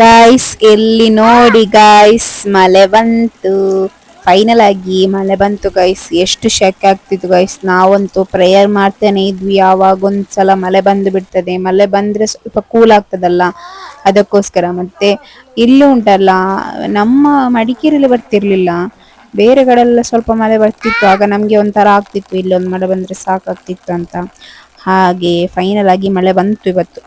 Guys ಎಲ್ಲಿ ನೋಡಿ guys ಮಳೆ ಬಂತು. ಫೈನಲ್ ಆಗಿ ಮಳೆ ಬಂತು ಗೈಸ್ ಎಷ್ಟು ಶೆಕೆ ಆಗ್ತಿತ್ತು ಗೈಸ್ ನಾವಂತೂ ಪ್ರೇಯರ್ ಮಾಡ್ತೇನೆ ಇದ್ವಿ. ಯಾವಾಗ ಒಂದ್ಸಲ ಮಳೆ ಬಂದು ಬಿಡ್ತದೆ. ಮಳೆ ಬಂದ್ರೆ ಸ್ವಲ್ಪ ಕೂಲ್ ಆಗ್ತದಲ್ಲ. ಅದಕ್ಕೋಸ್ಕರ ಮತ್ತೆ ಇಲ್ಲೂ ಉಂಟಲ್ಲ. ನಮ್ಮ ಮಡಿಕೇರಿಯಲ್ಲಿ ಬರ್ತಿರ್ಲಿಲ್ಲ. ಬೇರೆ ಕಡೆಲ್ಲ ಸ್ವಲ್ಪ ಮಳೆ ಬರ್ತಿತ್ತು. ಆಗ ನಮ್ಗೆ ಒಂಥರ ಆಗ್ತಿತ್ತು. ಇಲ್ಲೊಂದು ಮಳೆ ಬಂದ್ರೆ ಸಾಕಾಗ್ತಿತ್ತು ಅಂತ. ಹಾಗೆ ಫೈನಲ್ ಆಗಿ ಮಳೆ ಬಂತು ಇವತ್ತು.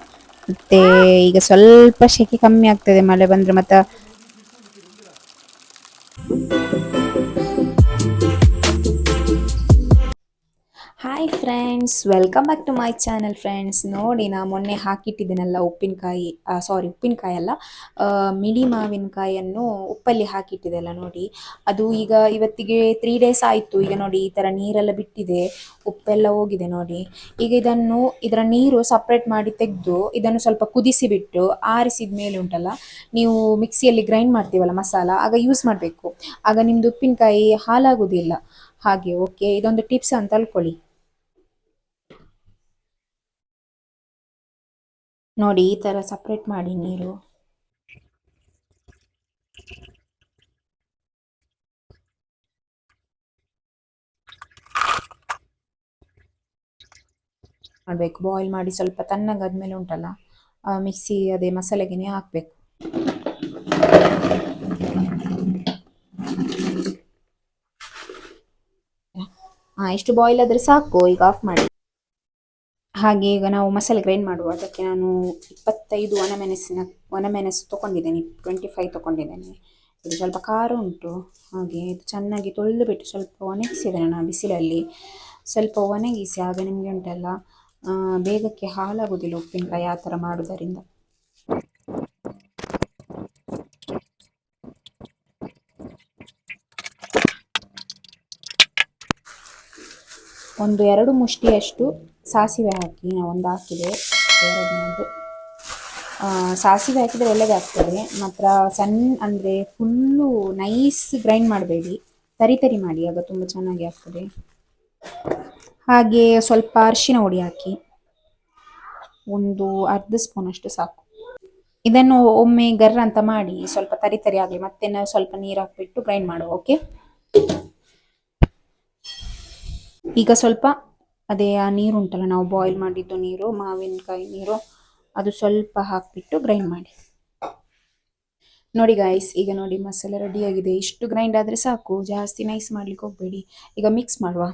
ಮತ್ತೆ ಈಗ ಸ್ವಲ್ಪ ಶೆಕೆ ಕಮ್ಮಿ ಆಗ್ತದೆ ಮಳೆ ಬಂದ್ರೆ ಮತ್ತೆ hi friends welcome back to my channel friends ನೋಡಿ ನಾ ಮೊನ್ನೆ ಹಾಕಿಟ್ಟಿದ್ದೀನಲ್ಲ ಉಪ್ಪಿನಕಾಯಿ ಸಾರಿ ಉಪ್ಪಿನಕಾಯಿ ಅಲ್ಲ ಮಿಡಿ ಮಾವಿನಕಾಯನ್ನು ಉಪ್ಪಲ್ಲಿ ಹಾಕಿಟ್ಟಿದ್ದೆಲ್ಲ ನೋಡಿ. ಅದು ಈಗ ಇವತ್ತಿಗೆ ತ್ರೀ ಡೇಸ್ ಆಯಿತು. ಈಗ ನೋಡಿ, ಈ ಥರ ನೀರೆಲ್ಲ ಬಿಟ್ಟಿದೆ. ಉಪ್ಪೆಲ್ಲ ಹೋಗಿದೆ ನೋಡಿ. ಈಗ ಇದನ್ನು, ಇದರ ನೀರು ಸಪ್ರೇಟ್ ಮಾಡಿ ತೆಗೆದು, ಇದನ್ನು ಸ್ವಲ್ಪ ಕುದಿಸಿ ಬಿಟ್ಟು ಆರಿಸಿದ ಮೇಲೆ ಉಂಟಲ್ಲ, ನೀವು ಮಿಕ್ಸಿಯಲ್ಲಿ ಗ್ರೈಂಡ್ ಮಾಡ್ತೀವಲ್ಲ ಮಸಾಲ, ಆಗ ಯೂಸ್ ಮಾಡಬೇಕು. ಆಗ ನಿಮ್ಮದು ಉಪ್ಪಿನಕಾಯಿ ಹಾಲಾಗೋದಿಲ್ಲ ಹಾಗೆ ಓಕೆ ಇದೊಂದು ಟಿಪ್ಸ್ ಅಂತ ಅಲ್ಕೊಳ್ಳಿ ನೋಡಿ, ಈ ಥರ ಸಪ್ರೇಟ್ ಮಾಡಿ ನೀರು. ಮಾಡಬೇಕು. ಬಾಯ್ಲ್ ಮಾಡಿ ಸ್ವಲ್ಪ ತಣ್ಣಗಾದ್ಮೇಲೆ ಉಂಟಲ್ಲ ಮಿಕ್ಸಿ ಅದೇ ಮಸಾಲೆಗೆನೆ ಹಾಕಬೇಕು. ಹಾಂ ಇಷ್ಟು ಬಾಯ್ಲ್ ಆದರೆ ಸಾಕು, ಈಗ ಆಫ್ ಮಾಡಿ. ಹಾಗೆ ಈಗ ನಾವು ಮಸಾಲೆ ಗ್ರೈಂಡ್ ಮಾಡುವ. ಅದಕ್ಕೆ ನಾನು ಇಪ್ಪತ್ತೈದು ಒಣಮೆಣಸಿನ, ಒಣಮೆಣಸು ತೊಗೊಂಡಿದ್ದೇನೆ ಟ್ವೆಂಟಿ ಫೈವ್ ತೊಗೊಂಡಿದ್ದೇನೆ. ಇದು ಸ್ವಲ್ಪ ಖಾರ ಉಂಟು. ಹಾಗೆ ಇದು ಚೆನ್ನಾಗಿ ತೊಳೆದು ಬಿಟ್ಟು ಸ್ವಲ್ಪ ಒಣಗಿಸಿದ್ದೇನೆ ನಾನು ಬಿಸಿಲಲ್ಲಿ ಸ್ವಲ್ಪ ಒಣಗಿಸಿ, ಆಗ ನಿಮಗೆ ಉಂಟಲ್ಲ ಬೇಗಕ್ಕೆ ಹಾಲಾಗೋದಿಲ್ಲ ಉಪ್ಪಿನಕಾಯಿ ಆ ಥರ ಮಾಡೋದರಿಂದ. ಒಂದು ಎರಡು ಮುಷ್ಟಿಯಷ್ಟು ಸಾಸಿವೆ ಹಾಕಿ ಒಂದು ಹಾಕಿದೆ. ಎರಡನೇದು. ಸಾಸಿವೆ ಹಾಕಿದರೆ ಒಳ್ಳೆಯದಾಗ್ತದೆ ಮಾತ್ರ ಸಣ್ಣ ಅಂದರೆ ಫುಲ್ಲು ನೈಸ್ ಗ್ರೈಂಡ್ ಮಾಡಬೇಡಿ. ತರಿ ತರಿ ಮಾಡಿ, ಆಗ ತುಂಬ ಚೆನ್ನಾಗಿ ಆಗ್ತದೆ. ಹಾಗೆ ಸ್ವಲ್ಪ ಅರಿಶಿನ ಹುಡಿ ಹಾಕಿ. ಒಂದು ಅರ್ಧ ಸ್ಪೂನ್ ಅಷ್ಟು ಸಾಕು. ಇದನ್ನು ಒಮ್ಮೆ ಗರ್ರ ಅಂತ ಮಾಡಿ ಸ್ವಲ್ಪ ತರಿ ತರಿ ಆಗಲಿ, ಮತ್ತೆ ನಾವು ಸ್ವಲ್ಪ ನೀರು ಹಾಕಿಬಿಟ್ಟು ಗ್ರೈಂಡ್ ಮಾಡುವ, ಓಕೆ? ಈಗ ಸ್ವಲ್ಪ ಅದೇ ಆ ನೀರು ಉಂಟಲ್ಲ ನಾವು ಬಾಯ್ಲ್ ಮಾಡಿದ್ದು ನೀರು ಮಾವಿನಕಾಯಿ ನೀರು ಅದು ಸ್ವಲ್ಪ ಹಾಕಿಬಿಟ್ಟು ಗ್ರೈಂಡ್ ಮಾಡಿ. ನೋಡಿ ಗಾಯ್ಸ್ ಈಗ ನೋಡಿ ಮಸಾಲೆ ರೆಡಿಯಾಗಿದೆ ಆಗಿದೆ. ಇಷ್ಟು ಗ್ರೈಂಡ್ ಆದರೆ ಸಾಕು ಜಾಸ್ತಿ ನೈಸ್ ಮಾಡ್ಲಿಕ್ಕೆ ಹೋಗಬೇಡಿ. ಈಗ ಮಿಕ್ಸ್ ಮಾಡುವ.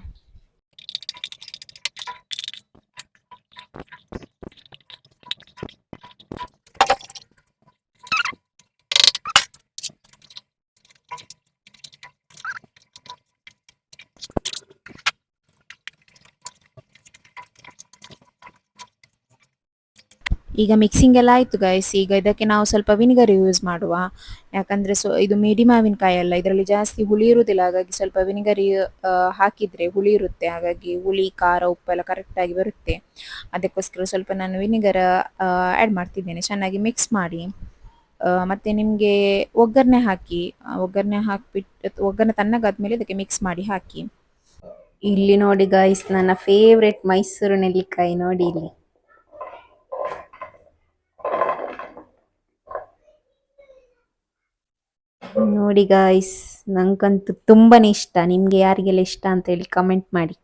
ಈಗ ಮಿಕ್ಸಿಂಗ್ ಎಲ್ಲ ಆಯಿತು ಗೈಸ್ ಈಗ ಇದಕ್ಕೆ ನಾವು ಸ್ವಲ್ಪ ವಿನಿಗರ್ ಯೂಸ್ ಮಾಡುವ. ಯಾಕಂದರೆ ಸೊ ಇದು ಮಿಡಿ ಮಾವಿನಕಾಯಿ ಅಲ್ಲ, ಇದರಲ್ಲಿ ಜಾಸ್ತಿ ಹುಳಿ ಇರುವುದಿಲ್ಲ ಹಾಗಾಗಿ ಸ್ವಲ್ಪ ವಿನಿಗರ್ ಹಾಕಿದರೆ ಹುಳಿ ಇರುತ್ತೆ. ಹಾಗಾಗಿ ಹುಳಿ, ಖಾರ, ಉಪ್ಪೆಲ್ಲ ಕರೆಕ್ಟಾಗಿ ಬರುತ್ತೆ. ಅದಕ್ಕೋಸ್ಕರ ಸ್ವಲ್ಪ ನಾನು ವಿನಿಗರ್ ಆ್ಯಡ್ ಮಾಡ್ತಿದ್ದೇನೆ. ಚೆನ್ನಾಗಿ ಮಿಕ್ಸ್ ಮಾಡಿ. ಮತ್ತು ನಿಮಗೆ ಒಗ್ಗರಣೆ ಹಾಕಿ ಒಗ್ಗರಣೆ ಹಾಕಿಬಿಟ್ಟು, ಒಗ್ಗರಣೆ ತಣ್ಣಗಾದ್ಮೇಲೆ ಇದಕ್ಕೆ ಮಿಕ್ಸ್ ಮಾಡಿ ಹಾಕಿ. ಇಲ್ಲಿ ನೋಡಿ ಗೈಸ್ ನನ್ನ ಫೇವ್ರೆಟ್ ಮೈಸೂರು ನೆಲ್ಲಿಕಾಯಿ ನೋಡಿ ಇಲ್ಲಿ. ನೋಡಿ ಗಾಯ್ಸ್ ನಂಗಂತೂ ತುಂಬಾನೇ ಇಷ್ಟ. ನಿಮ್ಗೆ ಯಾರಿಗೆಲ್ಲ ಇಷ್ಟ ಅಂತ ಹೇಳಿ ಕಮೆಂಟ್ ಮಾಡಿ.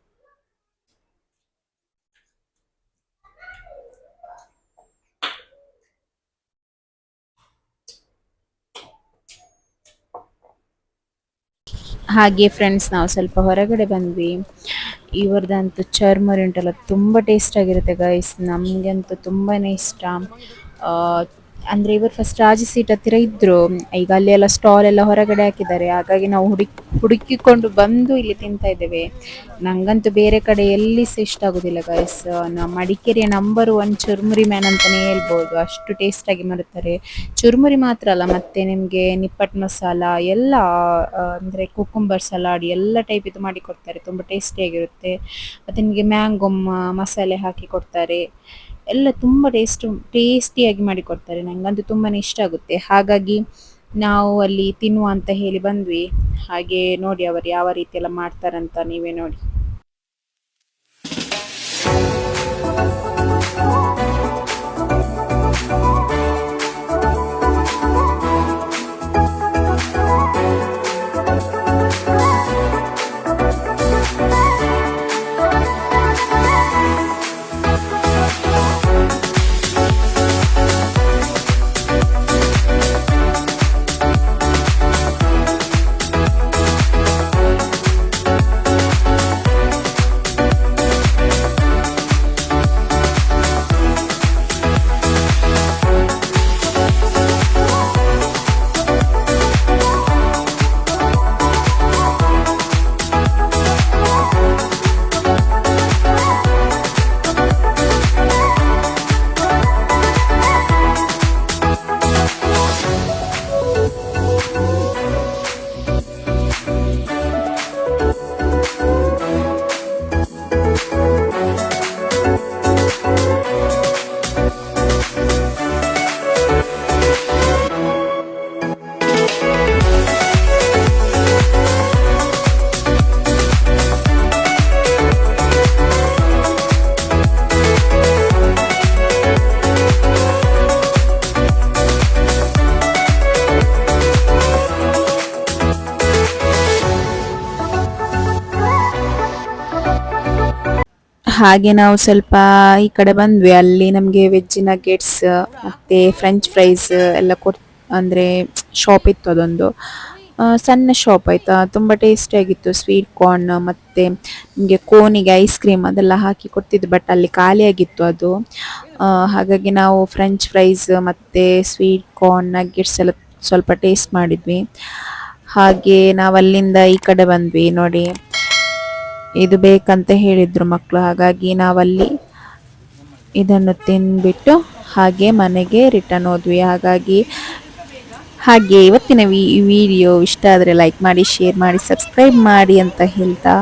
ಹಾಗೆ ಫ್ರೆಂಡ್ಸ್ ನಾವು ಸ್ವಲ್ಪ ಹೊರಗಡೆ ಬಂದ್ವಿ. ಇವ್ರದಂತೂ ಚರ್ಮರಿ ಉಂಟಲ್ಲ, ತುಂಬ ಟೇಸ್ಟ್ ಆಗಿರುತ್ತೆ ಗೈಸ್ ನಮಗಂತೂ ತುಂಬಾನೇ ಇಷ್ಟ. ಅಂದ್ರೆ ಇವರು ಫಸ್ಟ್ ರಾಜ ಸೀಟ್ ಹತ್ತಿರ ಇದ್ರು. ಈಗ ಅಲ್ಲಿ ಎಲ್ಲ ಸ್ಟಾಲ್ ಎಲ್ಲ ಹೊರಗಡೆ ಹಾಕಿದ್ದಾರೆ. ಹಾಗಾಗಿ ನಾವು ಹುಡುಕ್, ಹುಡುಕಿಕೊಂಡು ಬಂದು ಇಲ್ಲಿ ತಿಂತಾ ಇದ್ದೇವೆ. ನಂಗಂತೂ ಬೇರೆ ಕಡೆ ಎಲ್ಲಿ ಸಹ ಇಷ್ಟ ಆಗುದಿಲ್ಲ ಗೈಸ್ ನಮ್ಮ ಮಡಿಕೇರಿಯ ನಂಬರ್ ಒನ್ ಚುರ್ಮುರಿ ಮ್ಯಾನ್ ಅಂತಾನೆ ಹೇಳ್ಬೋದು. ಅಷ್ಟು ಟೇಸ್ಟ್ ಆಗಿ ಮಾಡುತ್ತಾರೆ ಚುರ್ಮುರಿ ಮಾತ್ರ ಅಲ್ಲ, ಮತ್ತೆ ನಿಮಗೆ ನಿಪ್ಪಟ್ ಮಸಾಲ, ಎಲ್ಲ ಅಂದ್ರೆ ಕುಕುಂಬರ್ ಸಲಾಡ್ ಎಲ್ಲ ಟೈಪ್ ಇದು ಮಾಡಿ ಕೊಡ್ತಾರೆ. ತುಂಬ ಟೇಸ್ಟಿಯಾಗಿರುತ್ತೆ ಮತ್ತೆ ನಿಮಗೆ ಮ್ಯಾಂಗೋ ಮಸಾಲೆ ಹಾಕಿ ಕೊಡ್ತಾರೆ. ಎಲ್ಲ ತುಂಬ ಟೇಸ್ಟ್ ಟೇಸ್ಟಿಯಾಗಿ ಮಾಡಿ ಕೊಡ್ತಾರೆ ನಂಗಂತೂ ತುಂಬಾನೇ ಇಷ್ಟ ಆಗುತ್ತೆ. ಹಾಗಾಗಿ ನಾವು ಅಲ್ಲಿ ತಿನ್ನುವ ಅಂತ ಹೇಳಿ ಬಂದ್ವಿ. ಹಾಗೆ ನೋಡಿ ಅವರು ಯಾವ ರೀತಿ ಎಲ್ಲ ಮಾಡ್ತಾರಂತ ನೀವೇ ನೋಡಿ. ಹಾಗೆ ನಾವು ಸ್ವಲ್ಪ ಈ ಕಡೆ ಬಂದ್ವಿ. ಅಲ್ಲಿ ನಮಗೆ ವೆಜ್ ನಗೆಟ್ಸ್ ಮತ್ತು ಫ್ರೆಂಚ್ ಫ್ರೈಸ್ ಎಲ್ಲ ಕೊಡ್ ಅಂದರೆ ಶಾಪ್ ಇತ್ತು ಅದೊಂದು. ಸಣ್ಣ ಶಾಪ್ ಆಯಿತಾ. ತುಂಬ ಟೇಸ್ಟಿಯಾಗಿತ್ತು ಸ್ವೀಟ್ ಕಾರ್ನ್ ಮತ್ತು ನಿಮಗೆ ಕೋನಿಗೆ ಐಸ್ ಕ್ರೀಮ್ ಅದೆಲ್ಲ ಹಾಕಿ ಕೊಡ್ತಿದ್ದು ಬಟ್ ಅಲ್ಲಿ ಖಾಲಿಯಾಗಿತ್ತು ಅದು. ಹಾಗಾಗಿ ನಾವು ಫ್ರೆಂಚ್ ಫ್ರೈಸ್ ಮತ್ತು ಸ್ವೀಟ್ ಕಾರ್ನ್ ನಗೆಟ್ಸ್ ಎಲ್ಲ ಸ್ವಲ್ಪ ಟೇಸ್ಟ್ ಮಾಡಿದ್ವಿ. ಹಾಗೆ ನಾವು ಅಲ್ಲಿಂದ ಈ ಕಡೆ ಬಂದ್ವಿ ನೋಡಿ. ಇದು ಬೇಕಂತ ಹೇಳಿದ್ರು ಮಕ್ಕಳು ಹಾಗಾಗಿ ನಾವಲ್ಲಿ ಇದನ್ನು ತಿಂದ್ಬಿಟ್ಟು ಹಾಗೆ ಮನೆಗೆ ರಿಟರ್ನ್ ಹೋದ್ವಿ. ಹಾಗಾಗಿ ಹಾಗೆ ಇವತ್ತಿನ ವಿ ವಿಡಿಯೋ ಇಷ್ಟ ಆದರೆ ಲೈಕ್ ಮಾಡಿ ಶೇರ್ ಮಾಡಿ ಸಬ್ಸ್ಕ್ರೈಬ್ ಮಾಡಿ ಅಂತ ಹೇಳ್ತಾ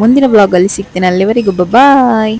ಮುಂದಿನ ಬ್ಲಾಗಲ್ಲಿ ಸಿಗ್ತೀನಿ. ಅಲ್ಲಿವರೆಗೂ ಬಾಯ್